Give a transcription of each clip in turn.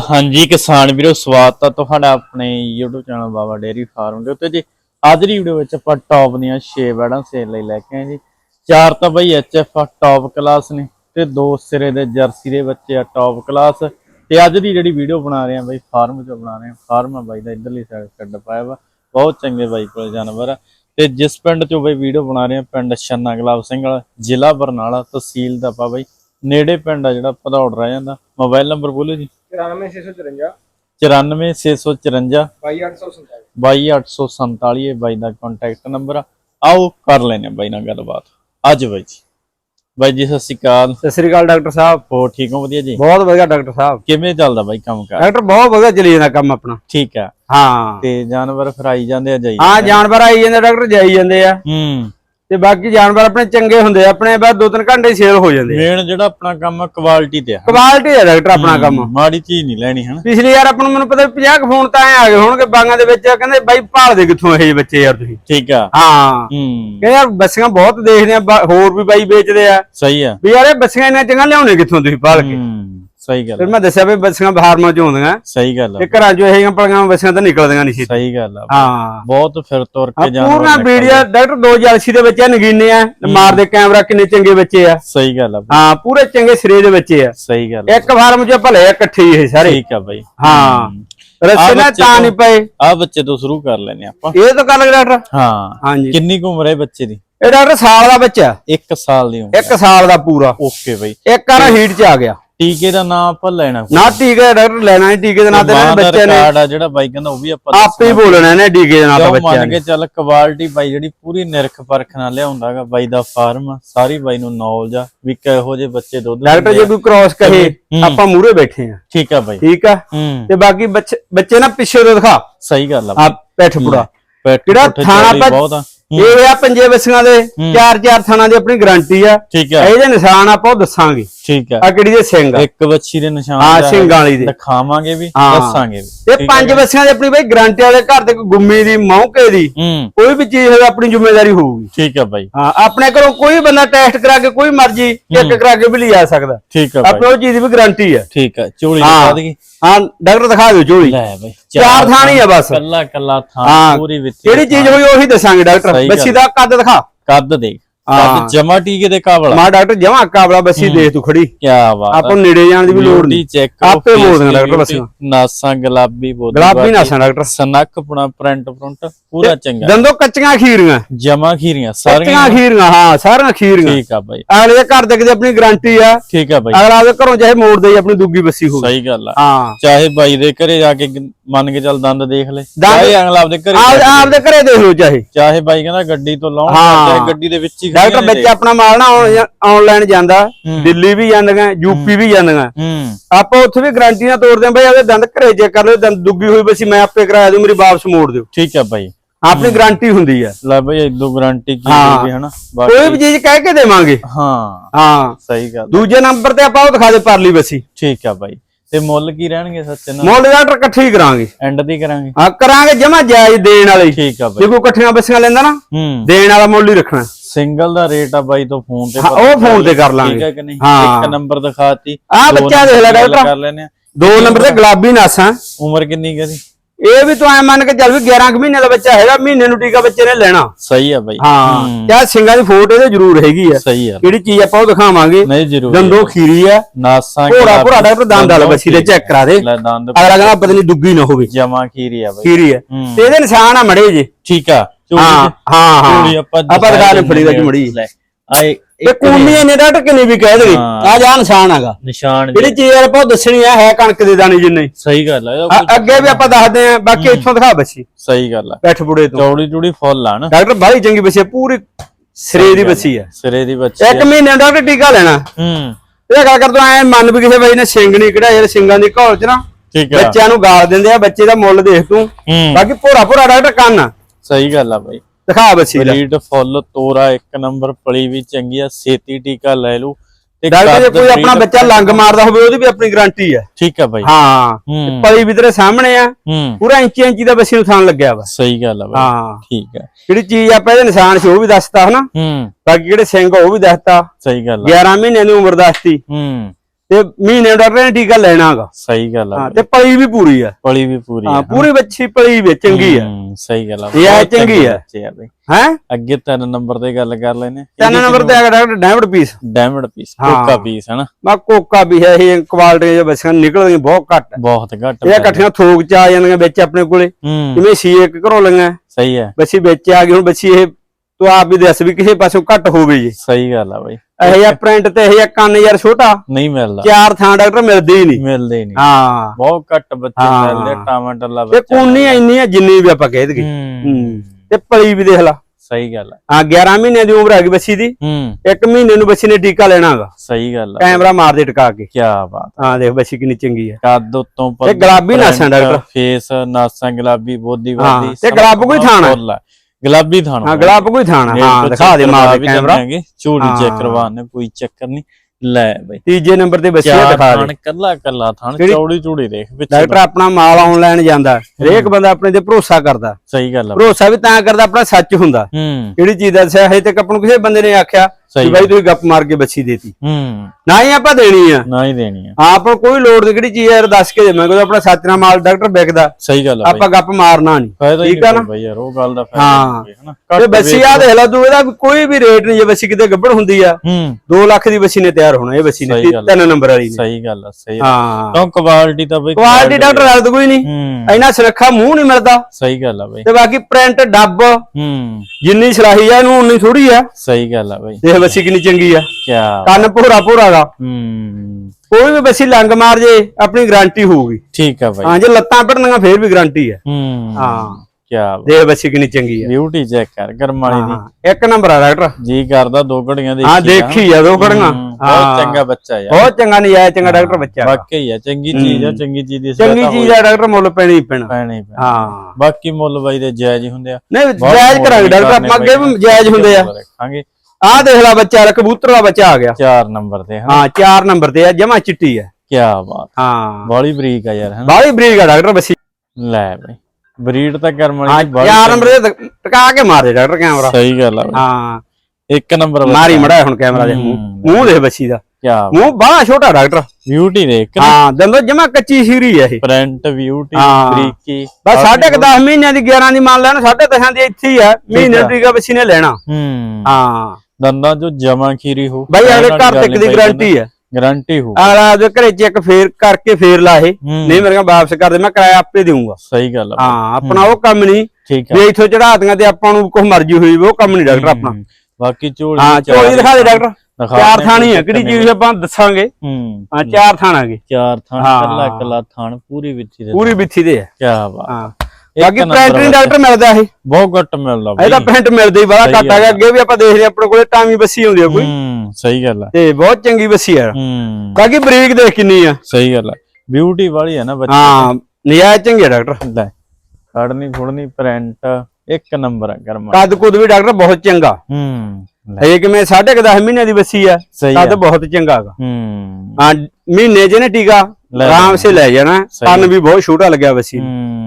ਹਾਂਜੀ ਕਿਸਾਨ ਵੀਰੋ, ਸਵਾਗਤ ਆ ਤੁਹਾਡਾ ਆਪਣੇ YouTube channel Baba dairy farm ਦੇ ਉੱਤੇ ਜੀ। ਅੱਜ ਦੀ ਵੀਡੀਓ ਵਿੱਚ ਆਪਾਂ ਟੌਪ ਦੀਆਂ 6 ਬੈੜਾਂ ਸੇਲ ਲਈ ਲੈ ਕੇ ਆਏ ਜੀ। ਚਾਰ ਤਾਂ ਬਈ ਐਚਐਫ ਆ ਟੌਪ ਕਲਾਸ ਨੇ ਤੇ ਦੋ ਸਿਰੇ ਦੇ ਜਰਸੀ ਦੇ ਬੱਚੇ ਆ ਟੌਪ ਕਲਾਸ ਤੇ ਅੱਜ ਦੀ ਜਿਹੜੀ ਵੀਡੀਓ ਬਣਾ ਰਹੇ ਆ ਬਈ, ਫਾਰਮ ਚੋਂ ਬਣਾ ਰਹੇ ਆ। ਫਾਰਮ ਆ ਬਾਈ ਦਾ ਇਧਰਲੀ ਸਾਈਡ ਕੱਢ ਪਾਇਆ ਵਾ। ਬਹੁਤ ਚੰਗੇ ਬਾਈ ਕੋਲ ਜਾਨਵਰ ਆ। ਤੇ ਜਿਸ ਪਿੰਡ ਚੋਂ ਬਈ ਵੀਡੀਓ ਬਣਾ ਰਹੇ ਆ, ਪਿੰਡ ਛੰਨਾ ਗੁਲਾਬ ਸਿੰਘ ਵਾਲਾ, ਜ਼ਿਲ੍ਹਾ ਬਰਨਾਲਾ ਤਹਿਸੀਲ ਦਾ ਪਾ ਬਈ। ਨੇੜੇ ਪਿੰਡ ਆ ਜਿਹੜਾ ਭਦੌੜ ਰਹਿ ਜਾਂਦਾ। ਮੋਬਾਈਲ ਨੰਬਰ ਬੋਲੋ ਜੀ। 94654 94654 22847 22847 ਇਹ ਬਾਈ ਦਾ ਕੰਟੈਕਟ ਨੰਬਰ ਆ। ਆਓ ਕਰ ਲੈਨੇ ਆ ਬਾਈ ਨਾਲ ਗੱਲਬਾਤ। ਅੱਜ ਬਾਈ ਜੀ। ਬਾਈ ਜੀ ਸਤਿ ਸ਼੍ਰੀ ਅਕਾਲ। ਸਤਿ ਸ੍ਰੀ ਅਕਾਲ ਡਾਕਟਰ ਸਾਹਿਬ। ਹੋ ਠੀਕ ਹੋ? ਵਧੀਆ ਜੀ? ਬਹੁਤ ਵਧੀਆ ਡਾਕਟਰ ਸਾਹਿਬ। ਕਿਵੇਂ ਚੱਲਦਾ ਬਾਈ ਕੰਮ ਕਰ ਡਾਕਟਰ ਬਹੁਤ ਵਧੀਆ ਚੱਲੀ ਜਾਂਦਾ ਕੰਮ ਆਪਣਾ। ਠੀਕ ਆ ਹਾਂ। ਤੇ ਜਾਨਵਰ ਫਿਰ ਆਈ ਜਾਂਦੇ ਆ ਜਾਈ ਹਾਂ ਜਾਨਵਰ ਆਈ ਜਾਂਦੇ ਡਾਕਟਰ ਜਾਈ ਜਾਂਦੇ ਆ। ਹੂੰ। ਤੇ ਬਾਕੀ ਜਾਨਵਰ ਆਪਣੇ ਚੰਗੇ ਹੁੰਦੇ ਆ ਆਪਣੇ ਬਾਅਦ ਦੋ ਤਿੰਨ ਘੰਟੇ ਸੇਲ ਹੋ ਜਾਂਦੇ ਆ। ਮੇਨ ਜਿਹੜਾ ਆਪਣਾ ਕੰਮ ਕੁਆਲਿਟੀ ਤੇ ਆ। ਕੁਆਲਿਟੀ ਹੈ ਡਾਕਟਰ ਆਪਣਾ ਕੰਮ। ਮਾੜੀ ਚੀਜ਼ ਨਹੀਂ ਲੈਣੀ ਹਨਾ? ਪਿਛਲੀ ਯਾਰ ਆਪਾਂ ਨੂੰ ਮੈਨੂੰ ਪਤਾ 50 ਕੁ ਫੋਨ ਤਾਂ ਐ ਆ ਗਏ ਹੋਣਗੇ ਬਾਂਗਾਂ ਦੇ ਵਿੱਚ ਕਹਿੰਦੇ ਬਾਈ ਭਾਲ ਦੇ ਕਿੱਥੋਂ ਇਹ ਬੱਚੇ ਯਾਰ ਤੁਸੀਂ? ਠੀਕ ਆ। ਹਾਂ। ਹੂੰ। ਕਹਿੰਦੇ ਯਾਰ ਬੱਸੀਆਂ ਬਹੁਤ ਦੇਖਦੇ ਆ ਬਾ- ਹੋਰ ਵੀ ਬਾਈ ਵੇਚਦੇ ਆ। ਸਹੀ ਆ। ਵੀ ਯਾਰ ਇਹ ਬੱਸੀਆਂ ਇੰਨੀਆਂ ਚੰਗੀਆਂ ਲਿਆਉਣੇ ਕਿੱਥੋਂ ਤੁਸੀਂ ਭਾਲ ਕੇ? ਹੂੰ। ਸਹੀ ਗੱਲ ਫਿਰ ਮੈਂ ਦੱਸਿਆ ਵੀ ਬੱਸੀਆਂ ਬਾਹਰੋਂ ਚ ਆਉਂਦੀਆਂ ਸਹੀ ਗੱਲ ਤੇ ਘਰਾਂ ਚੋਂ ਇਹ ਜਿਹੀਆਂ ਪਲੀਆਂ ਬੱਸੀਆਂ ਤਾਂ ਨਿਕਲਦੀਆਂ ਨਹੀਂ ਸੀ। ਸਹੀ ਗੱਲ ਆ। ਹਾਂ। ਬਹੁਤ ਫਿਰ ਤੁਰ ਕੇ ਜਾਨਵਰ ਪੂਰਾ। ਵੀਡੀਓ ਡਾਕਟਰ ਦੋ ਜਲਸੀ ਦੇ ਬੱਚੇ ਨਗੀਨੇ ਆ ਮਾਰਦੇ ਕੈਮਰਾ ਕਿੰਨੇ ਚੰਗੇ ਬੱਚੇ ਆ। ਸਹੀ ਗੱਲ ਆ ਹਾਂ ਪੂਰੇ ਚੰਗੇ ਸਿਰੇ ਦੇ ਬੱਚੇ ਆ। ਸਹੀ ਗੱਲ ਇੱਕ ਫਾਰਮ ਚ ਭਲੇ ਇਕੱਠੇ ਹੀ ਸਾਰੇ। ਠੀਕ ਆ ਬਾਈ। ਹਾਂ। ਰਸਤੇ ਨਾਲ ਤਾਂ ਨਹੀਂ ਪਏ। ਆ ਬੱਚੇ ਤੋਂ ਸ਼ੁਰੂ ਕਰ ਲੈਨੇ ਆਪਾਂ। ਇਹ ਤਾਂ ਲਗ ਡਾਕਟਰ। ਹਾਂ। ਹਾਂਜੀ। ਕਿੰਨੀ ਕੁ ਉਮਰ ਹੈ ਬੱਚੇ ਦੀ? ਇਹ ਡਾਕਟਰ ਸਾਲ ਦਾ ਬੱਚਾ। 1 ਸਾਲ ਦੀ ਉਮਰ ਇੱਕ ਸਾਲ ਦਾ ਪੂਰਾ। ਓਕੇ ਬਾਈ। ਇੱਕ ਵਾਰ ਹੀਟ ਚ ਆ ਗਿਆ। ਟੀਕੇ ਦਾ ਨਾਮ ਆਪਾਂ ਲੈਣਾ ਨਾ ਟੀਕੇ ਡਾਕਟਰ ਲੈਣਾ ਹੈ ਟੀਕੇ ਦੇ ਨਾਂ ਤੇ ਇਹਨਾਂ ਦਾ ਬੱਚੇ ਨੇ। ਰਿਕਾਰਡ ਆ ਜਿਹੜਾ ਬਾਈ ਕਹਿੰਦਾ ਉਹ ਵੀ ਆਪਾਂ ਆਪੇ ਹੀ ਬੋਲਣਾ ਇਹਨੇ ਟੀਕੇ ਦੇ ਨਾਂ ਤੇ ਬੱਚਿਆਂ ਮੰਨ ਨੇ। ਕੇ ਚੱਲ ਕੁਆਲਿਟੀ ਬਾਈ ਜਿਹੜੀ ਪੂਰੀ ਨਿਰਖ ਪਰਖ ਨਾਲ ਲਿਆਉਂਦਾਗਾ ਬਾਈ ਦਾ ਫਾਰਮ ਸਾਰੀ ਬਾਈ ਨੂੰ ਨੌਲੇਜ ਆ ਵੀ ਕਿਹੋ ਜਿਹੇ ਬੱਚੇ ਦੁੱਧ ਡਾਕਟਰ ਜੇ। ਕੋਈ ਕ੍ਰਾਸ ਕਹੇ। ਆਪਾਂ ਮੂਰੇ ਬੈਠੇ ਆ। ਠੀਕ ਆ ਬਾਈ। ਠੀਕ ਆ? ਤੇ ਬਾਕੀ ਬੱਚੇ ਬੱਚੇ ਨਾ ਪਿੱਛੇ ਤੋਂ ਦਿਖਾ। ਸਹੀ ਗੱਲ ਆ ਆ ਪੈਠ ਪੁੜਾ ਜਿਹੜਾ ਥਾਣਾ ਆਪਾਂ- ਬਹੁਤ ਆ। ਹੂੰ, ਇਹ ਆ ਪੰਜੇ ਬੱਸੀਆਂ ਦੇ ਚਾਰ ਚਾਰ ਥਾਣਾ ਦੀ ਆਪਣੀ ਗਾਰੰਟੀ ਆ। ਠੀਕ ਆ। ਇਹਦੇ ਨਿਸ਼ਾਨ ਆਪਾਂ ਉਹ ਦੱਸਾਂਗੇ। ਠੀਕ ਆ। ਆ ਕਿਹੜੀ ਦੇ ਸਿੰਘ ਇੱਕ ਬੱਚੀ ਦੇ ਨਿਸ਼ਾਨ ਹਾਂ, ਦਾ ਸਿੰਗਾਂ ਵਾਲੀ ਦੇ। ਦਿਖਾਵਾਂਗੇ ਵੀ। ਦੱਸਾਂਗੇ ਵੀ। ਇਹ ਪੰਜ ਜੀ? ਬੱਸੀਆਂ ਦੀ ਆਪਣੀ ਬਈ ਗਾਰੰਟੀ ਵਾਲੇ ਘਰ ਦੇ ਕੋਈ ਗੁੰਮੀ ਦੀ ਮੌਕੇ ਦੀ ਕੋਈ ਵੀ ਚੀਜ਼ ਹੋਵੇ ਆਪਣੀ ਜ਼ਿੰਮੇਵਾਰੀ ਹੋਊਗੀ। ਠੀਕ ਆ ਬਾਈ। ਹਾਂ ਆਪਣੇ ਘਰੋਂ ਕੋਈ ਬੰਦਾ ਟੈਸਟ ਕਰਾ ਕੇ ਕੋਈ ਮਰਜ਼ੀ ਚੈੱਕ ਕਰਾ ਕੇ ਵੀ ਲਿਆ ਸਕਦਾ। ਠੀਕ ਆ ਬਾਈ। ਆਪਣੇ ਉਹ ਚੀਜ਼ ਦੀ ਵੀ ਗਾਰੰਟੀ ਆ। ਠੀਕ ਆ ਚੋਲੀ ਹਾਂ। ਹਾਂ ਡਾਕਟਰ ਦਿਖਾ ਦਿਓ ਝੋਲੀ ਲੈ ਬਾਈ ਚਾਰ ਥਾਣ ਹੀ ਆ ਬਸ। ਕੱਲਾ ਕੱਲਾ ਥਾਂ। ਪੂਰੀ ਵਿੱਤੀ ਜਿਹੜੀ ਚੀਜ਼ ਹੋਈ ਉਹੀ ਦੱਸਾਂਗੇ ਡਾਕਟਰ। ਬੱਸੀ ਦਾ ਕੱਦ ਦਿਖਾ। ਕੱਦ ਦੇਖ। ਹਾਂ। ਜਮਾ ਟੀਕੇ ਦੇ ਕਾਬਲ। ਮਾ ਡਾਕਟਰ ਜਮਾ ਕਾਬਲਾ ਬੱਸੀ ਦੇਖ ਤੂੰ ਖੜੀ। ਕੀ ਬਾਤ ਆਪਾਂ ਨੇੜੇ ਜਾਣ ਦੀ ਵੀ ਲੋੜ ਨਹੀਂ। ਚੈੱਕ ਆਪੇ ਬੋਲ ਦੇਣਾ ਡਾਕਟਰ ਬੱਸੀਆਂ। ਨਾਸਾਂ ਗੁਲਾਬੀ ਬੋਲ ਗੁਲਾਬੀ ਨਾਸਾਂ ਡਾਕਟਰ। ਸਨੱਕ ਪੁਣਾ ਪ੍ਰਿੰਟ ਪ੍ਰਿੰਟ ਪੂਰਾ ਚੰਗਾ। ਦੰਦੋ ਕੱਚੀਆਂ ਖੀਰੀਆਂ। ਜਮਾ ਖੀਰੀਆਂ ਕੱਚੀਆਂ ਸਾਰੀਆਂ ਖੀਰੀਆਂ ਹਾਂ ਸਾਰੀਆਂ ਖੀਰੀਆਂ। ਠੀਕ ਆ ਬਾਈ। ਅਗਲੇ ਦੇ ਘਰ ਦੇ ਕਿਤੇ ਆਪਣੀ ਗਾਰੰਟੀ ਆ। ਠੀਕ ਆ ਬਾਈ। ਅਗਲਾ ਆਪਦੇ ਘਰੋਂ ਚਾਹੇ ਮੋੜ ਦੇ ਆਪਣੀ ਦੂਗੀ ਬੱਸੀ ਹੋਵੇ ਸਹੀ ਗੱਲ ਆ। ਹਾਂ। ਚਾਹੇ ਬਾਈ ਦੇ ਘਰੇ ਜਾ ਕੇ ਮੰਨ ਕੇ ਚੱਲ ਦੰਦ ਦੇਖ ਲੈ। ਦੰਦ- ਚਾਹੇ ਅਗਲਾ ਆਪਦੇ ਘਰੇ ਆਪ ਜਾ ਆਪਦੇ ਘਰੇ ਦੇਖ ਲਓ ਚਾਹੇ। ਚਾਹੇ ਬਾਈ ਕਹਿੰਦਾ ਗੱਡੀ ਤੋਂ ਲਾਉਣ ਹਾਂ। ਚਾਹੇ ਗੱਡੀ ਦੇ ਵਿੱਚ ਹੀ ਡਾਕਟਰ ਬੱਚੇ ਆਪਣਾ ਮਾਲ ਨਾ ਆਨਲਾਈਨ ਜਾਂਦਾ। ਹੂੰ। ਦਿੱਲੀ ਵੀ ਜਾਂਦੀਆਂ ਯੂਪੀ ਵੀ ਜਾਂਦੀਆਂ। ਹੂੰ। ਆਪਾਂ ਉੱਥੇ ਵੀ ਗਾਰੰਟੀ ਨਾਲ ਤੋਰਦੇ ਆਂ ਬਈ ਆਪਦੇ ਦੰਦ ਘਰੇ ਚੈੱਕ ਕਰ ਲਓ ਦੰਦ ਦੁੱਗੀ ਹੋਈ ਬੱਸੀ ਮੈਂ ਆਪੇ ਕਰਾਇਆ ਦੂੰ ਮੇਰੀ ਵਾਪਸ ਮੋੜ ਦਿਓ। ਠੀਕ ਆ ਬਾਈ। ਆਪਣੀ ਗਾਰੰਟੀ ਹੁੰਦੀ ਆ। ਲੈ ਬਾਈ ਇਦੋਂ ਗਾਰੰਟੀ ਕੀ ਹਾਂ। ਹਨਾ? ਕੋਈ ਵੀ ਬਾਕੀ ਚੀਜ਼ ਕਹਿ ਕੇ ਦੇਵਾਂਗੇ। ਹਾਂ। ਹਾਂ। ਸਹੀ ਗੱਲ। ਦੂਜੇ ਨੰਬਰ ਤੇ ਆਪਾਂ ਉਹ ਦਿਖਾ ਦੇ ਪਰਲੀ ਬੱਸੀ। ਠੀਕ ਆ ਬਾਈ। ਤੇ ਮੁੱਲ ਕੀ ਰਹਿਣਗੇ ਸੱਚ ਨਾ ਮੁੱਲ ਡਾਕਟਰ ਇਕੱਠੇ ਕਰਾਂਗੇ। ਐਂਡ ਦੀ ਕਰਾਂਗੇ। ਹਾਂ ਕਰਾਂਗੇ ਜਮਾ ਜਾਇਜ਼ ਦੇਣ ਵਾਲੇ। ਠੀਕ ਆ ਜੇ ਬਾਈ ਕੋਈ ਇਕੱਠੀਆਂ ਬੱਸੀਆਂ ਲੈਂਦਾ ਨਾ ਹੂੰ। ਦੇਣ ਵਾਲਾ ਮੁੱਲ ਹੀ ਰੱਖਣਾ। ਸਿੰਗਲ ਦਾ ਰੇਟ ਆ ਬਾਈ ਤੋਂ ਫੋਨ ਤੇ ਉਹ ਫੋਨ ਤੇ ਕਰ ਠੀਕ ਲਾਂਗੇ ਹੈ ਕਿ ਨਹੀਂ। ਇੱਕ ਨੰਬਰ ਦਿਖਾਤੀ। ਦੋ ਬੱਚਾ ਦੇਖ ਲੈ ਡਾਕਟਰ। ਕਰ ਲੈਨੇ ਆ। ਦੋ ਨੰਬਰ ਤੇ ਗੁਲਾਬੀ ਨਾਸਾਂ ਉਮਰ ਕਿੰਨੀ ਕਰੀ ਇਹ ਵੀ ਤੂੰ ਐ ਮੰਨ ਕੇ ਚੱਲ ਵੀ 11 ਕੁ ਮਹੀਨੇ ਦਾ ਬੱਚਾ ਹੈਗਾ ਮਹੀਨੇ ਨੂੰ ਟੀਕਾ ਬੱਚੇ ਨੇ ਲੈਣਾ। ਸਹੀ ਆ ਬਾਈ। ਹਾਂ ਕਿਆ ਸਿੰਘਾਂ ਦੀ ਫੋਟੋ ਇਹਦੇ ਜ਼ਰੂਰ ਹੈਗੀ ਆ। ਸਹੀ ਆ। ਕਿਹੜੀ ਚੀਜ਼ ਆਪਾਂ ਉਹ ਦਿਖਾਵਾਂਗੇ। ਨਹੀਂ ਜ਼ਰੂਰ। ਦੰਦੋ ਖੀਰੀ ਆ। ਨਾਸਾਂ ਭੋਰਾ ਭੋਰਾ ਡਾਕਟਰ ਦੰਦ ਵਾਲਾ ਬੱਚੀ ਦੇ ਚੈੱਕ ਕਰਾ ਦੇ। ਲੈ ਅਗਲਾ ਕਹਿੰਦਾ ਪਤਾ ਨਹੀਂ ਦੁੱਗੀ ਨਾ ਹੋਵੇ। ਜਮਾ ਖੀਰੀ ਆ ਬਾਈ। ਖੀਰੀ ਆ। ਤੇ ਇਹਦੇ ਨਿਸ਼ਾਨ ਆ ਮੜੇ ਜੇ ਠੀਕ ਆ। ਹਾਂ ਹਾਂ ਹਾਂ। ਆਪਾਂ ਦਿਖਾ ਦੇ ਫੜੀ ਦਾ ਦਿਖਾਈ ਮੜੀ ਲੈ ਆਏ ਇਹ ਕੂਨੀ ਇਹਨੇ ਡਾਕਟਰ ਕਿੰਨੀ ਵੀ ਕਹਿ ਹਾਂ। ਆ ਜਾ ਨਿਸ਼ਾਨ ਹੈਗਾ। ਨਿਸ਼ਾਨ ਜਿਹੜੀ ਚੀਜ਼ ਆਪਾਂ ਦੱਸਣੀ ਆ ਹੈ ਕਣਕ ਦੇ ਦਾਣੇ ਜਿੰਨੇ। ਸਹੀ ਗੱਲ ਆ ਅੱਗੇ ਵੀ ਆਪਾਂ ਦੱਸਦੇ ਆ ਬਾਕੀ ਇੱਥੋਂ ਦਿਖਾ ਬੱਚੀ। ਸਹੀ ਗੱਲ ਆ। ਪੈਠ ਬੁੜੇ ਤੋਂ। ਚੌੜੀ ਚੂੜੀ ਫੁੱਲ ਆ ਨਾ। ਡਾਕਟਰ ਬਾਹਲੀ ਚੰਗੀ ਬੱਚੀ ਆ, ਪੂਰੀ ਸਿਰੇ ਦੀ ਬੱਚੀ ਆ। ਸਿਰੇ ਦੀ ਬੱਚੀ ਇੱਕ। ਮਹੀਨੇ ਦਾ ਡਾਕਟਰ ਟੀਕਾ ਲੈਣਾ। ਹੂੰ। ਇਹ ਗੱਲ ਕਰ ਤੂੰ ਐ ਮੰਨ ਵੀ ਕਿਸੇ ਬਾਈ ਨੇ ਸਿੰਘ ਨਹੀਂ ਕਢਾਇਆ ਯਾਰ ਸਿੰਘਾਂ ਦੀ ਘੋਲ ਚ ਨਾ ਠੀਕ ਆ। ਬੱਚਿਆਂ ਨੂੰ ਗਾਲ ਦਿੰਦੇ ਆ ਬੱਚੇ ਦਾ ਮੁੱਲ ਦੇਖ ਤੂੰ। ਬਾਕੀ ਭੋਰਾ ਭੋਰਾ ਡਾਕਟਰ ਕੰਨ। ਸਹੀ ਗੱਲ ਆ ਬਾਈ। ਦਿਖਾ ਬੱਚੀ ਦਾ ਬਰੀਡ ਫੁੱਲ ਤੋਰਾ ਇੱਕ ਨੰਬਰ ਪਲੀ ਵੀ ਚੰਗੀ ਆ ਛੇਤੀ ਟੀਕਾ ਲੈ ਲੂ ਤੇ ਡਾਕਟਰ ਜੇ ਕੋਈ ਆਪਣਾ ਬੱਚਾ ਲੰਗ ਮਾਰਦਾ ਹੋਵੇ ਉਹਦੀ ਵੀ ਆਪਣੀ ਗਾਰੰਟੀ ਆ। ਠੀਕ ਆ ਬਾਈ। ਹਾਂ ਹੂੰ। ਪਲੀ ਵੀ ਤੇਰੇ ਸਾਹਮਣੇ ਆ। ਹੂੰ। ਪੂਰਾ ਇੰਚੀ ਇੰਚੀ ਦਾ ਬੱਚੀ ਨੂੰ ਥਾਣ ਲੱਗਿਆ ਵਾ। ਸਹੀ ਗੱਲ ਆ ਬਾਈ। ਹਾਂ। ਠੀਕ ਆ। ਜਿਹੜੀ ਚੀਜ਼ ਆਪਾਂ ਇਹਦੇ ਨਿਸ਼ਾਨ ਸੀ ਉਹ ਵੀ ਦੱਸਤਾ ਹਨਾ? ਹੂੰ। ਬਾਕੀ ਜਿਹੜੇ ਸਿੰਘ ਉਹ ਵੀ ਦੱਸਤਾ। ਸਹੀ ਗੱਲ ਆ। 11 ਮਹੀਨਿਆਂ ਦੀ ਉਮਰ ਦੱਸਤੀ। ਹੂੰ। ਤੇ ਮਹੀਨੇ ਡਾਕਟਰ ਨੇ ਟੀਕਾ ਲੈਣਾਗਾ ਸਹੀ ਗੱਲ ਆ ਹਾਂ ਤੇ ਪਲੀ ਵੀ ਪੂਰੀ ਆ। ਪਲੀ ਵੀ ਪੂਰੀ ਹਾਂ ਆ। ਪੂਰੀ ਬੱਚੀ ਪਲੀ ਵੀ ਚੰਗੀ ਆ। ਹੂੰ, ਸਹੀ ਗੱਲ ਆ ਇਹ ਆ ਚੰਗੀ ਆ। ਬੱਚੇ ਆ ਬਈ। ਹੈ? ਅੱਗੇ ਤਿੰਨ ਨੰਬਰ ਤੇ ਗੱਲ ਕਰ ਲੈਨੇ ਤਿੰਨ ਨੰਬਰ ਤੇ ਆ doctor diamond piece diamond piece ਹਾਂ। ਕੋਕਾ ਪੀਸ ਹੈ ਨਾ ਮਾ ਕੋਕਾ ਵੀ ਹੈ ਇਹ ਕੁਆਲਿਟੀ ਦੇ ਬੱਸਾਂ ਨਿਕਲਦੀਆਂ ਬਹੁਤ ਘੱਟ। ਆ। ਬਹੁਤ ਘੱਟ ਇਹ ਇਕੱਠੀਆਂ ਥੋਕ ਚ ਆ ਜਾਂਦੀਆਂ ਵਿੱਚ ਆਪਣੇ ਕੋਲੇ। ਹੂੰ। ਜਿਵੇਂ ਸੀ ਇੱਕ ਘਰੋਂ ਲਈਆਂ। ਸਹੀ ਹੈ ਬੱਚੀ ਵਿੱਚ ਆ ਗਈ ਹੁਣ ਬੱਚੀ ਇਹ ਤੂੰ ਆਪ ਵੀ ਦੱਸ ਵੀ ਕਿਸੇ ਪਾਸੋਂ ਘੱਟ ਹੋਵੇ ਜੀ। ਸਹੀ ਗੱਲ ਆ ਬਈ। ਇਹ ਜਿਹਾ ਪ੍ਰਿੰਟ ਤੇ ਇਹ ਜਿਹਾ ਕੰਨ ਯਾਰ ਛੋਟਾ। ਨਹੀਂ ਮਿਲਦਾ। ਚਾਰ ਥਾਂ ਡਾਕਟਰ ਮਿਲਦੇ ਹੀ ਨਹੀਂ। ਮਿਲਦੇ ਹੀ ਨਹੀਂ। ਹਾਂ। ਬਹੁਤ ਘੱਟ ਬੱਚੇ ਹਾਂ। ਮਿਲਦੇ ਟਮਾਟਰ ਲਾ ਤੇ ਕੋਨੀ ਇੰਨੀ ਆ ਜਿੰਨੀ ਵੀ ਆਪਾਂ ਕਹਿ ਦਈਏ। ਹੂੰ। ਤੇ ਪਲੀ ਵੀ ਦੇਖ ਲਾ। ਸਹੀ ਗੱਲ ਆ। ਹਾਂ 11 ਮਹੀਨਿਆਂ ਦੀ ਉਮਰ ਹੈਗੀ ਬੱਚੀ ਦੀ। ਹੂੰ। ਇੱਕ ਮਹੀਨੇ ਨੂੰ ਬੱਚੀ ਨੇ ਟੀਕਾ ਲੈਣਾਗਾ। ਸਹੀ ਗੱਲ ਆ। ਕੈਮਰਾ ਮਾਰ ਦੇ ਟਿਕਾ ਕੇ। ਕੀ ਬਾਤ ਹਾਂ ਦੇਖ ਬੱਚੀ ਕਿੰਨੀ ਚੰਗੀ ਆ। ਕੱਦ ਉੱਤੋਂ ਇਹ ਗੁਲਾਬੀ ਨਾਸਾਂ ਡਾਕਟਰ। ਫੇਸ ਨਾਸਾਂ ਗੁਲਾਬੀ ਬੋਦੀ ਹਾਂ, ਵਾਦੀ ਤੇ ਗੁਲਾਬ ਕੋਈ ਥਾਣਾ? ਗੁਲਾਬੀ ਥਾਣਾ ਹਾਂ ਗਲਾਬ ਕੋਈ ਥਾਣਾ ਹਾਂ ਦਿਖਾ ਦੇ ਮਾਰ ਦੇ ਕੈਮਰਾ। ਝੋਲੀ ਚੈੱਕ। ਕਰਵਾਣੇ ਕੋਈ ਚੱਕਰ ਨਹੀਂ। ਲੈ ਬਈ। ਤੀਜੇ ਨੰਬਰ ਤੇ ਬੱਚੀ ਚਾਰ ਦਿਖਾ ਦੇ। ਕੱਲਾ ਕੱਲਾ ਥਾਣ? ਚੌੜੀ ਚੌੜੀ ਦੇਖ ਵਿੱਚ ਡਾਕਟਰ ਆਪਣਾ ਮਾਲ ਆਨਲਾਈਨ ਜਾਂਦਾ। ਹਰੇਕ ਬੰਦਾ ਆਪਣੇ ਤੇ ਭਰੋਸਾ ਕਰਦਾ। ਸਹੀ ਗੱਲ ਆ। ਭਰੋਸਾ ਵੀ ਤਾਂ ਕਰਦਾ ਆਪਣਾ ਸੱਚ ਹੁੰਦਾ। ਕਿਹੜੀ ਚੀਜ਼ ਦਾ ਦੱਸਿਆ ਹਜੇ ਤੱਕ ਆਪਾਂ ਨੂੰ ਕਿਸੇ ਬੰਦੇ ਨੇ ਆਖਿਆ ਸਹੀ ਬਾਈ ਤੁਸੀਂ ਗੱਪ ਮਾਰ ਕੇ ਬੱਚੀ ਦੇਤੀ। ਹੂੰ। ਨਾ ਹੀ ਆਪਾਂ ਦੇਣੀ ਆ। ਨਾ ਹੀ ਦੇਣੀ ਆ। ਆਪ ਕੋਈ ਲੋੜ ਨਹੀਂ ਕਿਹੜੀ ਚੀਜ਼ ਯਾਰ ਦੱਸ ਕੇ ਦੇਵਾਂਗੇ ਆਪਣਾ ਸੱਚ ਨਾਲ ਮਾਲ ਡਾਕਟਰ ਵਿਕਦਾ। ਸਹੀ ਗੱਲ ਆ ਆਪਾਂ ਗੱਪ ਮਾਰਨਾ ਨਹੀਂ। ਠੀਕ ਆ ਨਾ? ਬਈ ਯਾਰ ਉਹ ਗੱਲ ਦਾ ਫਾਇਦਾ ਹਾਂ। ਤੇ ਬੱਚੀ ਆ ਦੇਖ ਲੈ ਤੂੰ ਇਹਦਾ ਕੋਈ ਵੀ ਰੇਟ ਨਹੀਂ ਜੇ ਬੱਚੀ ਕਿਤੇ ਗੱਭਣ ਹੁੰਦੀ ਆ। ਹੂੰ। 2 ਲੱਖ ਦੀ ਬੱਚੀ ਨੇ ਤਿਆਰ ਹੋਣਾ ਇਹ ਬੱਚੀ ਨੇ। ਤਿੰਨ ਨੰਬਰ ਵਾਲੀ ਨੇ। ਸਹੀ ਗੱਲ ਆ ਸਹੀ। ਹਾਂ। ਕਿਉਂ ਕੁਆਲਿਟੀ ਤਾਂ ਬਈ ਕੁਆਲਿਟੀ ਡਾਕਟਰ ਰਲਦ ਕੋਈ ਨਹੀਂ। ਇੰਨਾ ਸੁਰੱਖਾ ਮੂੰਹ ਨਹੀਂ ਮਿਲਦਾ। ਸਹੀ ਗੱਲ ਆ ਬਈ। ਤੇ ਬਾਕੀ ਪ੍ਰਿੰਟ ਡੱਬ ਹੂੰ। ਜਿੰਨੀ ਸਲਾਹੀ ਆ ਇਹਨੂੰ ਉਨੀ ਥੋੜੀ ਆ। ਸਹੀ ਗੱਲ ਆ ਬਈ। ਬੱਚੀ ਕਿੰਨੀ ਚੰਗੀ ਆ। ਕਿਆ? ਕੰਨ ਭੋਰਾ ਭੋਰਾ ਦਾ। ਹੂੰ। ਕੋਈ ਵੀ ਬੱਚੀ ਲੰਗ ਮਾਰ ਜੇ ਆਪਣੀ ਗਾਰੰਟੀ ਹੋਊਗੀ। ਠੀਕ ਆ ਬਈ। ਹਾਂ ਜੇ ਲੱਤਾਂ ਪੜਨੀਆਂ ਫੇਰ ਵੀ ਗਾਰੰਟੀ ਆ। ਹੂੰ। ਹਾਂ। ਕਿਆ ਦੇਖ ਬੱਚੀ ਕਿੰਨੀ ਚੰਗੀ ਆ। ਬਿਊਟੀ ਚੈੱਕ ਕਰ ਗਰਮ ਵਾਲੀ ਦੀ। ਹਾਂ ਇੱਕ ਨੰਬਰ ਆ ਡਾਕਟਰ ਜੀ ਕਰਦਾ ਦੋ ਘੜੀਆਂ ਦੇਖੀ ਹਾਂ ਦੇਖੀ ਆ ਦੋ ਕੜੀਆਂ ਹੂੰ, ਬਹੁਤ ਚੰਗਾ ਬੱਚਾ ਯਾਰ। ਬਹੁਤ ਚੰਗਾ ਨਜਾਇਜ਼ ਚੰਗਾ ਡਾਕਟਰ ਬੱਚਾ ਵਾਕਈ ਆ ਚੰਗੀ ਚੀਜ਼ ਆ ਚੰਗੀ ਚੀਜ਼ ਦੀ ਚੰਗੀ ਚੀਜ਼ ਆ ਡਾਕਟਰ ਮੁੱਲ ਪੈਣੀ ਹੀ ਪੈਣਾ। ਪੈਣੀ ਪੈਣੀ। ਹਾਂ। ਬਾਕੀ ਮੁੱਲ ਬਾਈ ਦੇ ਜਾਇਜ਼ ਹੀ ਹੁੰਦੇ ਆ। ਨਹੀਂ ਬਹੁਤ ਜਾਇਜ਼ ਮੁੱਲ ਕਰਾਂਗੇ ਵੀ ਡਾਕਟਰ ਕਰਨੇ ਆਪਾਂ ਅੱਗੇ ਵੀ ਜਾਇਜ਼ ਹੁੰਦੇ ਆ। ਰੱਖਾਂਗੇ ਆਹ ਦੇਖ ਲੈ ਬੱਚਾ ਰ ਕਬੂਤਰ ਦਾ ਬੱਚਾ ਆ ਗਿਆ। ਚਾਰ ਨੰਬਰ ਤੇ ਹਾਂ। ਹਾਂ 4 ਨੰਬਰ ਤੇ ਆ ਜਮਾ ਚਿੱਟੀ ਆ। ਕੀ ਬਾਤ। ਹਾਂ। ਬਾਲੀ ਬਰੀਕ ਆ ਯਾਰ ਹਨਾ ਬਾਹਲੀ ਬਰੀਕ ਆ ਡਾਕਟਰ ਬੱਸੀ ਲੈ ਬਈ ਬਰੀਡ ਤਾਂ ਕਰਮ ਹਾਂ ਵਾਲੀ ਬਾਹਲੀ 4 ਨੰਬਰ ਤੇ ਟਿਕਾ ਕੇ ਮਾਰ ਦੇ ਡਾਕਟਰ ਕੈਮਰਾ। ਸਹੀ ਗੱਲ ਆ ਬਈ। ਹਾਂ। ਇੱਕ ਨੰਬਰ ਮਾਰੀ ਮੜਾ ਹੁਣ ਕੈਮਰਾ ਦੇ ਮੂੰਹ ਮੂੰਹ ਦੇ ਬੱਸੀ ਦਾ। ਕੀ ਮੂੰਹ ਬਾਹਲਾ ਛੋਟਾ ਡਾਕਟਰ। ਬਿਊਟੀ ਦੇਖ ਹਾਂ ਦੰਦੋ ਜਮਾ ਕੱਚੀ ਸੀਰੀ ਆ ਇਹ। ਪ੍ਰਿੰਟ ਬਿਊਟੀ ਹਾਂ। ਬਰੀਕੀ। ਬਸ ਸਾਢੇ ਕੁ 10 ਮਹੀਨਿਆਂ ਦੀ 11 ਦੀ ਮੰਨ ਲੈਣ ਸਾਢੇ 10 ਦੀ ਇੱਥੇ ਹੀ ਆ। ਮਹੀਨੇ ਟੀਕਾ ਬੱਸੀ ਨੇ ਲੈਣਾ। ਹੂੰ। ਹਾਂ। ਦੰਦਾਂ ਜੋ ਜਮਾ ਖੀਰੀ ਹੋ। ਬਾਈ ਅਗਲੇ ਘਰ ਤੱਕ ਦੀ ਗਾਰੰਟੀ ਆ ਗਾਰੰਟੀ ਹੋ। ਅਗਲਾ ਦੇ ਘਰੇ ਚੈੱਕ ਫੇਰ ਕਰਕੇ ਫੇਰ ਲਾਏ ਹੂੰ। ਨਹੀਂ ਮੇਰੇ ਕੋਲ ਵਾਪਸ ਕਰ ਦੇ ਮੈਂ ਕਿਰਾਇਆ ਆਪੇ ਦੇਊਂਗਾ। ਸਹੀ ਗੱਲ ਆ ਹਾਂ ਆਪਣਾ ਉਹ ਕੰਮ ਨਹੀਂ। ਵੀ ਇੱਥੋਂ ਚੜਾਤੀਆਂ ਤੇ ਆਪਾਂ ਨੂੰ ਕੁਝ ਮਰਜ਼ੀ ਹੋਈ ਉਹ ਕੰਮ ਨਹੀਂ ਡਾਕਟਰ ਆਪਣਾ। ਹੂੰ। ਬਾਕੀ ਝੋਲੀ ਹਾਂ ਝੋਲੀ ਦਿਖਾ ਦੇ ਡਾਕਟਰ। ਚਾਰ ਥਾਣੀ ਕੋਈ ਕਿਹੜੀ ਚੀਜ਼ ਆਪਾਂ ਦੱਸਾਂਗੇ। ਹੂੰ। ਹਾਂ ਚਾਰ ਥਾਣਾਗੇ ਚਾਰ ਥਾਣ ਹਾਂ। ਕੱਲਾ ਕੱਲਾ ਥਾਣ ਪੂਰੀ ਵਿੱਚੀ ਦੇ ਪੂਰੀ ਬਿੱਥੀ ਦੇ ਆ। ਕੀ ਬਾਤ। ਹਾਂ। ਬਾਕੀ ਪ੍ਰਿੰਟ ਨਹੀਂ। ਡਾਕਟਰ ਮਿਲਦਾ ਇਹ। ਬਹੁਤ ਘੱਟ ਮਿਲਦਾ ਬਈ। ਇਹਦਾ ਪ੍ਰਿੰਟ ਮਿਲਦਾ ਹੀ ਬੜਾ ਘੱਟ ਹੈਗਾ ਅੱਗੇ ਵੀ ਆਪਾਂ ਦੇਖ ਰਹੇ ਆਪਣੇ ਕੋਲੇ ਟਾਮੀ ਬੱਸੀ ਆਉਂਦੀ ਆ ਕੋਈ। ਹੂੰ ਸਹੀ ਗੱਲ ਆ। ਤੇ ਬਹੁਤ ਚੰਗੀ ਬੱਸੀ ਆ। ਹੂੰ। ਬਾਕੀ ਬਰੀਕ ਦੇਖ ਕਿੰਨੀ ਆ। ਸਹੀ ਗੱਲ ਆ। ਬਿਊਟੀ ਵਾਲੀ ਹੈ ਨਾ ਬੱਚੇ ਹਾਂ ਨਜਾਇਜ਼ ਚੰਗੀ ਆ ਡਾਕਟਰ। ਲੈ ਖੜਨੀ ਖੁੜਨੀ ਪ੍ਰਿੰਟ ਇੱਕ ਨੰਬਰ ਆ ਗਰਮਾ ਕੱਦ ਕੁੱਦ ਵੀ ਡਾਕਟਰ ਬਹੁਤ ਚੰਗਾ। ਹੂੰ ਲੈ, ਹਜੇ ਕਿ ਮੈਂ ਸਾਢੇ ਕੁ 10 ਮਹੀਨਿਆਂ ਦੀ ਬੱਸੀ ਆ। ਕੱਦ ਆ। ਬਹੁਤ ਚੰਗਾ ਹੈਗਾ ਹੂੰ। ਹਾਂ ਮਹੀਨੇ ਚ ਨੇ ਟੀਕਾ ਆਰਾਮ ਸੇ ਲੈ ਜਾਣਾ। ਕੰਨ ਵੀ ਬਹੁਤ ਛੋਟਾ ਲੱਗਿਆ ਬੱਸੀ। ਹੂੰ।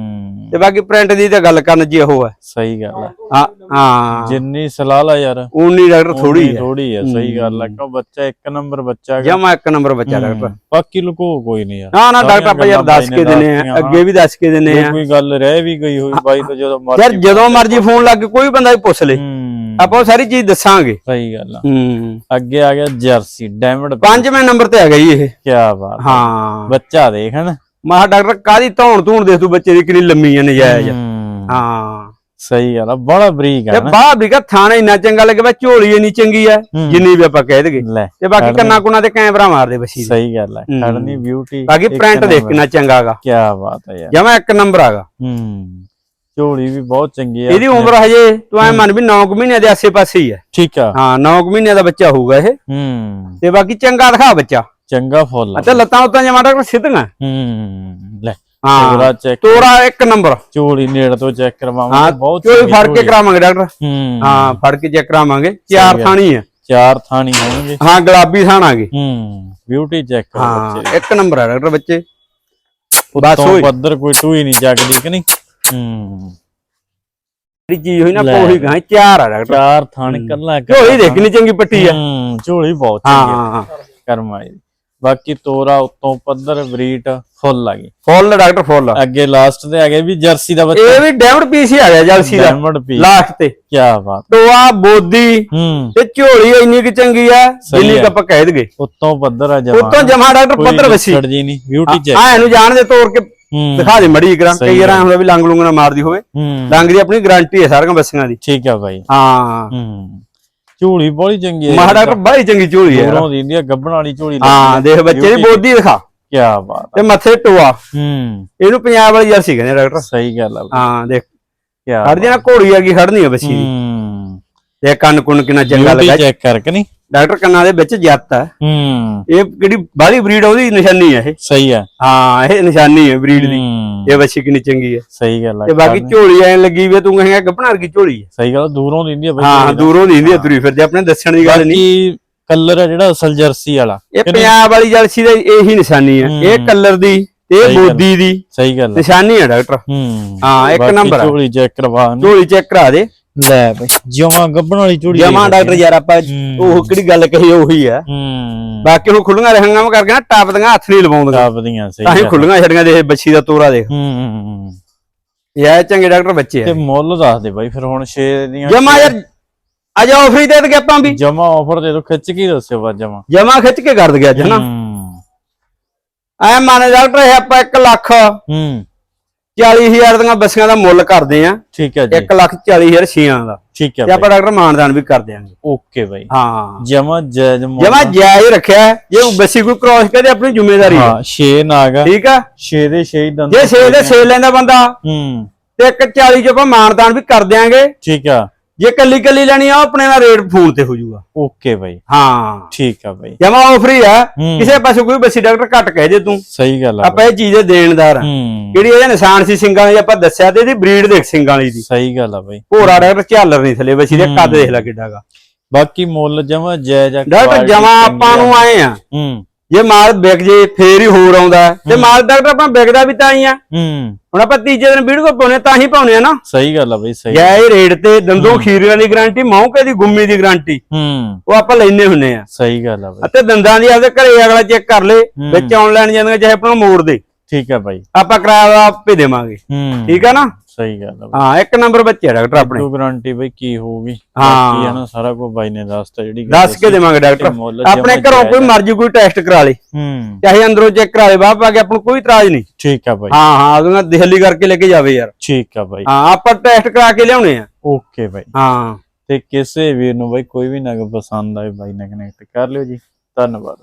ਤੇ ਬਾਕੀ ਪ੍ਰਿੰਟ ਦੀ ਤਾਂ ਗੱਲ ਕਰਨ ਜੀ ਉਹ ਹੈ। ਸਹੀ ਗੱਲ ਆ ਹਾਂ ਹਾਂ। ਜਿੰਨੀ ਸਲਾਹ ਲਾ ਯਾਰ ਉਨੀ ਡਾਕਟਰ ਥੋੜੀ ਹੈ। ਥੋੜੀ ਆ ਸਹੀ ਗੱਲ ਆ ਕਿਉਂ ਬੱਚਾ ਇੱਕ ਨੰਬਰ ਬੱਚਾ। ਜਮਾ ਇੱਕ ਨੰਬਰ ਬੱਚਾ ਡਾਕਟਰ। ਹੂੰ, ਬਾਕੀ ਲੁਕੋ ਕੋਈ ਨਹੀਂ ਯਾਰ। ਨਾ ਨਾ ਡਾਕਟਰ ਆਪਾਂ ਯਾਰ ਦੱਸ ਕੇ ਦਿੰਨੇ ਆ ਅੱਗੇ ਵੀ ਦੱਸ ਕੇ ਦਿੰਨੇ ਆ ਕੋਈ ਗੱਲ ਰਹਿ ਵੀ ਗਈ ਹੋਈ ਬਾਈ ਤੋਂ ਜਦੋਂ ਯਾਰ ਮਰਜ਼ੀ ਜਦੋਂ ਮਰਜ਼ੀ ਫੋਨ ਲਾ ਕੇ ਕੋਈ ਬੰਦਾ ਵੀ ਪੁੱਛ ਲੇ। ਹੂੰ। ਆਪਾਂ ਉਹ ਸਾਰੀ ਚੀਜ਼ ਦੱਸਾਂਗੇ। ਸਹੀ ਗੱਲ ਆ। ਹੂੰ। ਅੱਗੇ ਆ ਗਿਆ ਜਰਸੀ ਡਾਇਮੰਡ ਪੰਜਵੇਂ ਨੰਬਰ ਤੇ ਹੈਗਾ ਜੀ ਇਹ। ਕੀ ਬਾਤ ਆ। ਹਾਂ। ਬੱਚਾ ਦੇਖ ਹਨ। ਮਾ ਡਾਕਟਰ ਕਾਦੀ ਧੌਣ ਧੂਣ ਦੇਖ ਤੂੰ ਬੱਚੇ ਦੀ ਕਿੰਨੀ ਲੰਮੀ ਆ ਨਜਾਇਜ਼। ਹੂੰ, ਹਾਂ। ਸਹੀ ਗੱਲ ਆ ਬੜਾ ਬਰੀਕ ਤੇ ਆ ਨਾ। ਬਾਹਰ ਵੀ ਕਾ ਥਾਣਾ ਇੰਨਾ ਚੰਗਾ ਲੱਗੇ ਬਾ ਝੋਲੀ ਇੰਨੀ ਚੰਗੀ ਆ ਹੂੰ। ਜਿੰਨੀ ਵੀ ਆਪਾਂ ਕਹਿ ਲੈ ਤੇ ਬਾਕੀ ਕੰਨਾ ਕੁਨਾ ਤੇ ਕੈਮਰਾ ਮਾਰਦੇ ਬੱਸੀ ਸਹੀ ਗੱਲ ਆ ਹੂੰ। ਖੜਨੀ ਬਿਊਟੀ ਬਾਕੀ ਪ੍ਰਿੰਟ ਦੇਖ ਕਿੰਨਾ ਚੰਗਾ ਹੈਗਾ ਕੀ ਬਾਤ ਹੈ ਯਾਰ। ਜਮਾ ਇੱਕ ਨੰਬਰ ਹੈਗਾ ਹੂੰ। ਝੋਲੀ ਵੀ ਬਹੁਤ ਚੰਗੀ ਆ ਇਹਦੀ ਉਮਰ ਹਜੇ ਤੂੰ ਐ ਮੰਨ ਵੀ 9 ਮਹੀਨਿਆਂ ਦੇ ਆਸੇ-ਪਾਸੇ ਹੀ ਹੈ ਠੀਕ ਆ। ਹਾਂ 9 ਮਹੀਨਿਆਂ ਦਾ ਬੱਚਾ ਹੋਊਗਾ ਇਹ। ਹੂੰ। ਤੇ ਬਾਕੀ ਚੰਗਾ ਦਿਖਾ ਬੱਚਾ। ਚੰਗਾ ਫੁੱਲ ਆ। ਅਤੇ ਲੱਤਾਂ ਉਤਾਂ ਜਮਾ ਡਾਕਟਰ ਸਿੱਧੀਆਂ? ਹੂੰ ਲੈ ਹਾਂ ਅਗਲਾ ਚੈੱਕ ਤੋਰਾ ਇੱਕ ਨੰਬਰ। ਝੋਲੀ ਨੇੜ ਤੋਂ ਚੈੱਕ ਕਰਵਾਵਾਂਗੇ ਬਹੁਤ ਚੰਗੀ ਫੜ ਕੇ। ਕਰਾਵਾਂਗੇ ਡਾਕਟਰ। ਹੂੰ ਹਾਂ ਫੜ ਕੇ ਚੈੱਕ ਕਰਾਵਾਂਗੇ। ਚਾਰ। ਥਾਣੀ ਹੈ ਚਾਰ ਥਾਣੀ ਹੋਣਗੇ। ਹਾਂ ਗੁਲਾਬੀ ਥਾਣਾਗੇ ਹੂੰ ਬਿਊਟੀ ਚੈੱਕ ਬੱਚੇ। ਇੱਕ ਨੰਬਰ ਹੈ ਡਾਕਟਰ ਬੱਚੇ। ਬਸ ਹੋਈ। ਪੱਧਰ ਕੋਈ ਟੂਈ ਨਹੀਂ ਜਗਦੀ ਕਿ ਨਹੀਂ? ਹੂੰ। ਜਿਹੜੀ ਚੀਜ਼ ਹੋਈ ਨਾ। ਪੋਹੀ ਗਾਂ ਚਾਰ ਆ ਡਾਕਟਰ। ਚਾਰ ਥਾਣ ਕੱਲਾ ਝੋਲੀ ਦੇਖ ਕਿੰਨੀ ਚੰਗੀ ਪੱਟੀ ਆ। ਹੂੰ ਝੋਲੀ ਬਹੁਤ ਚੰਗੀ ਆ। ਹਾਂ ਕਰਮਾਈ। ਬਾਕੀ ਤੋਰਾ ਉੱਤੋਂ ਪੱਧਰ ਬਰੀਟ ਫੁੱਲ ਆ ਗਈ। ਫੁੱਲ ਡਾਕਟਰ ਫੁੱਲ। ਅੱਗੇ ਲਾਸਟ ਤੇ ਆ ਗਏ ਵੀ ਜਰਸੀ ਦਾ ਬੱਚਾ। ਇਹ ਵੀ ਡੈਮਡ ਪੀਸ ਹੀ ਆ ਗਿਆ ਜਲਸੀ ਦਾ। ਡਾਇਮੰਡ ਪੀ ਲਾਸਟ ਤੇ। ਕੀ ਬਾਤ। ਟੋਆ ਬੋਦੀ ਹੂੰ। ਤੇ ਝੋਲੀ ਇੰਨੀ ਕਿ ਚੰਗੀ ਆ ਜਿੰਨੀ। ਕੁ ਆਪਾਂ ਕਹਿ ਦਗੇ ਉੱਤੋਂ ਪੱਧਰ ਆ ਜਮਾ ਉਤੋਂ ਜਮਾ ਡਾਕਟਰ ਪੱਧਰ ਵਸੀ। ਛੜ ਜੀ ਨਹੀਂ ਬਿਊਟੀ ਚੈੱਕ ਆ ਇਹਨੂੰ ਜਾਣ ਦੇ ਤੋੜ ਕੇ ਦਿਖਾ ਦੇ ਮੜੀ ਸਹੀ ਕਈ ਵਾਰ ਹੁੰਦਾ ਵੀ ਲੰਗ ਲੁੰਗ ਨਾ ਮਾਰਦੀ ਹੋਵੇ। ਲੰਗ ਦੀ ਆਪਣੀ ਗਾਰੰਟੀ ਹੈ ਸਾਰੀਆਂ ਬੱਸੀਆਂ ਦੀ। ਠੀਕ ਆ ਬਾਈ। ਹਾਂ। ਹੂੰ। ਝੂਲੀ ਬੜੀ ਚੰਗੀ ਹੈ ਮਹਾ ਡਾਕਟਰ ਬੜੀ ਚੰਗੀ ਝੋਲੀ ਹੈ ਦੂਰੋਂ ਦੀ ਇੰਡੀਆ ਗੱਬਣ ਵਾਲੀ ਝੂਲੀ ਹਾਂ ਦੇਖ ਬੱਚੇ ਦੀ ਬੋਦੀ ਦਿਖਾ। ਕੀ ਬਾਤ ਤੇ ਮੱਥੇ ਟੋਆ। ਹੂੰ। ਇਹਨੂੰ ਪੰਜਾਬ ਵਾਲੀ ਜਰਸੀ ਕਹਿੰਦੇ ਡਾਕਟਰ। ਸਹੀ ਗੱਲ ਆ। ਹਾਂ ਦੇਖ। ਕੀ ਖੜ ਜਾਣਾ ਘੋੜੀ ਆ। ਗਈ ਖੜਨੀ ਆ ਬੱਚੀ ਦੀ। ਹੂੰ। ਤੇ ਕੰਨ ਕੁੰਨ ਕਿੰਨਾ ਚੰਗਾ ਲੱਗਾ। ਚੈੱਕ ਕਰਕੇ ਨਹੀਂ ਡਾਕਟਰ ਕੰਨਾਂ ਦੇ ਵਿੱਚ ਜੱਤ ਆ ਹੂੰ। ਇਹ ਜਿਹੜੀ ਬਾਹਲੀ ਬਰੀਡ ਉਹਦੀ ਨਿਸ਼ਾਨੀ ਹੈ ਇਹ। ਸਹੀ ਆ। ਹਾਂ ਇਹ ਨਿਸ਼ਾਨੀ ਹੈ ਬਰੀਡ ਦੀ। ਹੂੰ। ਇਹ ਬੱਚੀ ਕਿੰਨੀ ਚੰਗੀ ਹੈ ਸਹੀ ਗੱਲ ਆ ਤੇ ਬਾਕੀ ਝੋਲੀ ਐ ਲੱਗੀ ਵੀ ਤੂੰ ਕਹੇਗਾ ਗੱਪਣਾ ਵਰਗੀ ਝੋਲੀ ਹੈ ਸਹੀ ਗੱਲ ਦੂਰੋਂ ਦੀ ਇੰਡੀਆ ਬਾਈ। ਹਾਂ। ਦੂਰੋਂ ਦੀ ਹੁੰਦੀ ਤੁਰੀ ਫਿਰਦੇ ਆਪਣੇ ਦੱਸਣ ਦੀ ਗੱਲ ਨਹੀਂ। ਬਾਕੀ ਕਲਰ ਆ ਜਿਹੜਾ ਅਸਲ ਜਰਸੀ ਵਾਲਾ। ਇਹ ਪੰਜਾਬ ਵਾਲੀ ਜਰਸੀ ਦੀ ਇਹੀ ਨਿਸ਼ਾਨੀ ਹੈ। ਇਹ ਹੂੰ। ਕਲਰ ਦੀ ਇਹ। ਬੋਦੀ ਦੀ। ਸਹੀ ਗੱਲ। ਨਿਸ਼ਾਨੀ ਹੈ ਡਾਕਟਰ। ਹੂੰ। ਹਾਂ, ਇੱਕ ਨੰਬਰ। ਝੋਲੀ ਚੈੱਕ ਕਰਵਾ। ਝੋਲੀ ਚੈੱਕ ਕਰਾ ਦੇ। ਲੈ ਬਈ ਜਮਾ ਗੱਬਣ ਵਾਲੀ ਝੋਲੀ ਜਮਾ ਡਾਕਟਰ ਯਾਰ ਆਪਾਂ ਹੂੰ। ਉਹ ਕਿਹੜੀ ਗੱਲ ਕਹੀ ਉਹੀ ਆ ਹੂੰ। ਬਾਕੀ ਹੁਣ ਖੁੱਲੀਆਂ ਰਹਿਣਗੀਆਂ ਮੈਂ ਕਰਕੇ ਨਾ ਟਾਪਦੀਆਂ ਹੱਥ ਨਹੀਂ ਲਵਾਉਂਦੀਆਂ। ਕਾਬਦੀਆਂ ਸਹੀ ਤਾਂ ਹੀ। ਖੁੱਲੀਆਂ ਛੜੀਆਂ ਦੇ ਬੱਚੀ ਦਾ ਤੋਰਾ ਦੇਖ। ਹੂੰ। ਇਹ ਆ ਚੰਗੇ ਡਾਕਟਰ ਬੱਚੇ ਤੇ ਆ ਮੁੱਲ ਦੱਸ ਦੇ ਬਾਈ ਫਿਰ ਹੁਣ 6 ਦੀਆਂ ਜਮਾ ਯਾਰ ਅੱਜ ਆਫਰੀ ਦੇ ਦੇ ਆਪਾਂ ਵੀ। ਜਮਾ ਆਫਰ ਦੇ ਦੋ ਖਿੱਚ ਕੇ ਹੀ ਦੱਸਿਓ ਬਾ ਜਮਾ। ਜਮਾ ਖਿੱਚ ਕੇ ਕਰ ਦਗੇ ਅੱਜ ਹਨਾ ਐ ਮਾਨੇ ਡਾਕਟਰ ਇਹ ਆਪਾਂ 1 ਲੱਖ ਹੂੰ। 40000 ਦੀਆਂ ਬੱਸੀਆਂ ਦਾ ਮੁੱਲ ਕਰਦੇ ਆ। ਠੀਕ ਹੈ ਜੀ। 1 ਲੱਖ 40000 ਛੀਆਂ ਦਾ। ਠੀਕ ਹੈ ਤੇ ਆਪਾਂ ਡਾਕਟਰ ਮਾਨਦਾਨ ਵੀ ਕਰ ਦਿਆਂਗੇ। ਓਕੇ ਬਾਈ। ਹਾਂ। ਜਮਾ ਜਾਇਜ਼ ਜਮਾ ਜਾਇਜ਼ ਰੱਖਿਆ। ਜੇ ਬੱਸੀ ਕੋਈ ਕ੍ਰੋਸ ਕਰੇ ਆਪਣੀ ਜ਼ਿੰਮੇਵਾਰੀ ਹੈ। ਹਾਂ 6 ਨਾਗ। ਠੀਕ ਆ 6 ਦੇ 6 ਦੰਦ ਜੇ 6 ਦੇ 6 ਲੈਂਦਾ ਬੰਦਾ। ਹੂੰ। ਤੇ 1 40 ਚ ਆਪਾਂ ਮਾਨਦਾਨ ਵੀ ਕਰ ਦਿਆਂਗੇ। ਠੀਕ ਆ। ਜੇ ਕੱਲੀ ਕੱਲੀ ਲੈਣੀ ਆ ਉਹ ਆਪਣੇ ਨਾਲ ਰੇਟ ਫੋਨ ਤੇ ਹੋ ਜਾਊਗਾ। ਓਕੇ ਬਾਈ। ਹਾਂ। ਠੀਕ ਆ ਬਾਈ। ਜਮਾ ਆਫਰੀ ਆ ਹੂੰ। ਕਿਸੇ ਪਾਸੇ ਕੋਈ ਬੱਸੀ ਡਾਕਟਰ ਘੱਟ ਕਹਿ ਦੇ ਤੂੰ। ਸਹੀ ਗੱਲ ਆ ਆਪਾਂ ਇਹ ਚੀਜ਼ ਦੇ ਦੇਣਦਾਰ ਆ। ਹੂੰ। ਜਿਹੜੀ ਇਹਦਾ ਨਿਸ਼ਾਨ ਸੀ ਸਿੰਘਾਂ ਦੀ ਆਪਾਂ ਦੱਸਿਆ ਤੇ ਇਹਦੀ ਬਰੀਡ ਦੇਖ ਸਿੰਘਾਂ ਵਾਲੀ ਦੀ। ਸਹੀ ਗੱਲ ਆ ਬਾਈ। ਭੋਰਾ ਡਾਕਟਰ ਝਾਲਰ ਨਹੀਂ ਥਲੇ ਬੱਸੀ ਦੇ ਕੱਦ ਦੇਖ ਲੈ ਕਿੱਡਾਗਾ ਬਾਕੀ ਮੁੱਲ ਜਮਾ ਜਾਇਜ਼ ਆ ਡਾਕਟਰ ਜਮਾ ਆਪਾਂ ਨੂੰ ਆਏ ਆ। ਹੂੰ। ਜੇ ਮਾਲ ਵਿਕ ਜੇ ਫੇਰ ਹੀ ਹੋਰ ਆਉਂਦਾ। ਤੇ ਮਾਲ ਡਾਕਟਰ ਆਪਾਂ ਵਿਕਦਾ ਵੀ ਤਾਂ ਹੀ ਆ। ਹੂੰ। ਹੁਣ ਆਪਾਂ ਤੀਜੇ ਦਿਨ ਵੀਡੀਓ ਪਾਉਣੇ ਤਾਂ ਹੀ ਪਾਉਣੇ ਆ ਨਾ। ਸਹੀ ਗੱਲ ਆ ਬਾਈ ਸਹੀ। ਜੈ ਰੇਟ ਤੇ ਦੰਦੋਂ ਖੀਰਿਆਂ ਦੀ ਗਾਰੰਟੀ ਮੌਕੇ ਦੀ ਗੁੰਮੀ ਦੀ ਗਾਰੰਟੀ ਹੂੰ। ਉਹ ਆਪਾਂ ਲੈਨੇ ਹੁੰਨੇ ਆ। ਸਹੀ ਗੱਲ ਆ ਬਾਈ। ਅਤੇ ਦੰਦਾਂ ਦੀ ਆਪਦੇ ਘਰੇ ਅਗਲਾ ਚੈੱਕ ਕਰ ਲੇ ਵਿੱਚ ਆਨਲਾਈਨ ਜਾਂਦੀਆਂ ਚਾਹੇ ਆਪਣਾ ਮੋੜ ਦੇ। ਠੀਕ ਆ ਬਾਈ। ਆਪਾਂ ਕਿਰਾਇਆ ਆਪੇ ਦੇਵਾਂਗੇ। ਹੂੰ। ਠੀਕ ਆ ਨਾ? ਸਹੀ ਗੱਲ ਬਾਈ। ਹਾਂ ਇੱਕ ਨੰਬਰ ਬੱਚੇ ਡਾਕਟਰ ਆਪਣੇ। ਟੂ ਗਾਰੰਟੀ ਬਾਈ ਕੀ ਹੋਊਗੀ? ਹਾਂ। ਨਾ ਸਾਰਾ ਕੁਝ ਬਾਈ ਨੇ ਦੱਸਤਾ ਜਿਹੜੀ ਦੱਸ ਕੇ ਦੇਵਾਂਗੇ ਡਾਕਟਰ। ਆਪਣੇ ਘਰੋਂ ਕੋਈ ਮਰਜ਼ੀ ਕੋਈ ਟੈਸਟ ਕਰਾ ਲੇ। ਹੂੰ। ਚਾਹੇ ਅੰਦਰੋਂ ਚੈੱਕ ਕਰਾ ਲੇ ਬਾਹਰ ਪਾ ਕੇ ਆਪਾਂ ਨੂੰ ਕੋਈ ਇਤਰਾਜ਼ ਨਹੀਂ। ਠੀਕ ਆ ਬਾਈ। ਹਾਂ ਹਾਂ ਉਹਨੂੰ ਦਿਹਲੀ ਕਰਕੇ ਲੈ ਕੇ ਜਾਵੇ ਯਾਰ। ਠੀਕ ਆ ਬਾਈ। ਹਾਂ ਆਪਾਂ ਟੈਸਟ ਕਰਾ ਕੇ ਲਿਆਉਣੇ ਆ। ਓਕੇ ਬਾਈ। ਹਾਂ। ਤੇ ਕਿਸੇ ਵੀਰ ਨੂੰ ਬਾਈ ਕੋਈ ਵੀ ਨਗ ਪਸੰਦ ਆਏ ਬਾਈ ਨਾਲ ਕਨੈਕਟ ਕਰ ਲਿਓ ਜੀ। ਧੰਨਵਾਦ